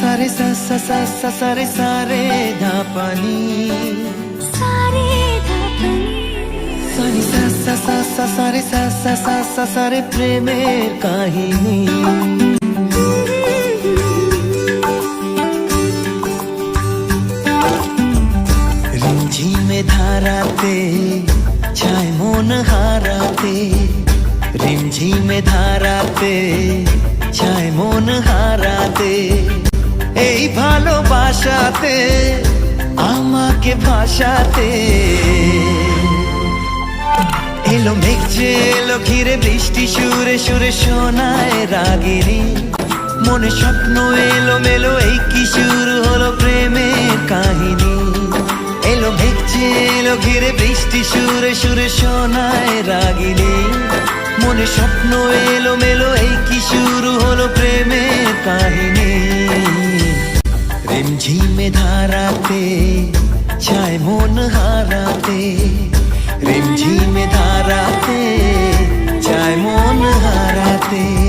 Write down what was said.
सारे सा सा सा सा सारे सारे धा पानी सारे धा पानी सारे सा सा सा सा सारे सा सा सा सा सारे प्रेमेर কাহিনী রিমঝিমে ধারাতে ছায় মন হারাতে রিমঝিমে ধারাতে ছায় মন হারাতে। এই ভালোবাসাতে, আমাকে ভাসাতে। এলো মেঘ যে এলো ঘিরে বৃষ্টি, সুরে সুরে শোনায় রাগিনী। মনে স্বপ্ন এলো মেলো এই কি শুরু হলো ভেসে এলো ঘিরে বৃষ্টি সুরে সুরে শোনায় রাগিনী। মনে স্বপ্ন এলো মেলো এই কি শুরু হলো প্রেমের কাহিনী। ঝিমে ধারাতে চায় মন হারাতে। রিমঝিমে ধারাতে চায় মন হারাতে।